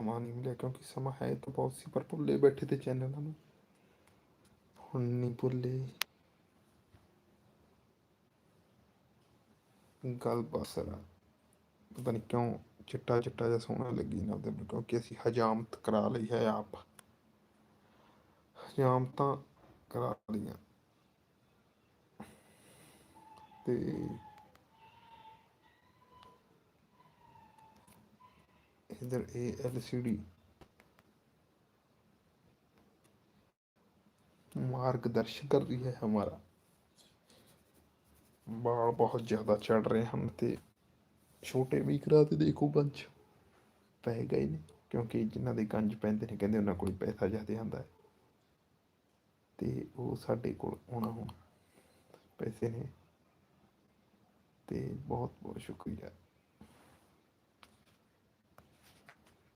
ਸਮਾਂ ਨਹੀਂ ਮਿਲਿਆ ਕਿਉਂਕਿ ਸਮਾਂ ਹੈ ਤਾਂ ਬਹੁਤ ਸੀ, ਪਰ ਭੁੱਲੇ ਬੈਠੇ ਤੇ ਚੈਨਲਾਂ ਨੂੰ। ਹੁਣ ਨਹੀਂ ਭੁੱਲੇ। ਗੱਲ ਬਸ ਪਤਾ ਨਹੀਂ ਕਿਉਂ ਚਿੱਟਾ ਚਿੱਟਾ ਜਿਹਾ ਸੋਹਣਾ ਲੱਗੀ ਨਾ ਉਹਦੇ ਕਿਉਂਕਿ ਅਸੀਂ ਹਜਾਮਤ ਕਰਾ ਲਈ ਹੈ ਆਪ। ਹਜਾਮਤਾਂ ਕਰਾ ਲਈਆਂ। ਤੇ इधर ए एल सी डी मार्गदर्शन कर रही है हमारा बाल बहुत ज़्यादा चढ़ रहे हैं ਤੇ ਛੋਟੇ ਵੀ ਕਰਾ ਤੇ ਦੇਖੋ ਗੰਜ ਪੈ ਗਏ ਨੇ ਕਿਉਂਕਿ ਜਿਨ੍ਹਾਂ ਦੇ ਗੰਜ ਪੈਂਦੇ ਨੇ ਕਹਿੰਦੇ ਉਹਨਾਂ ਕੋਲ ਪੈਸਾ ਜ਼ਿਆਦਾ ਆਉਂਦਾ ਹੈ ਤੇ ਉਹ ਸਾਡੇ ਕੋਲ ਆਉਣਾ ਹੁਣ ਪੈਸੇ ਨੇ ਤੇ ਬਹੁਤ ਬਹੁਤ ਸ਼ੁਕਰੀਆ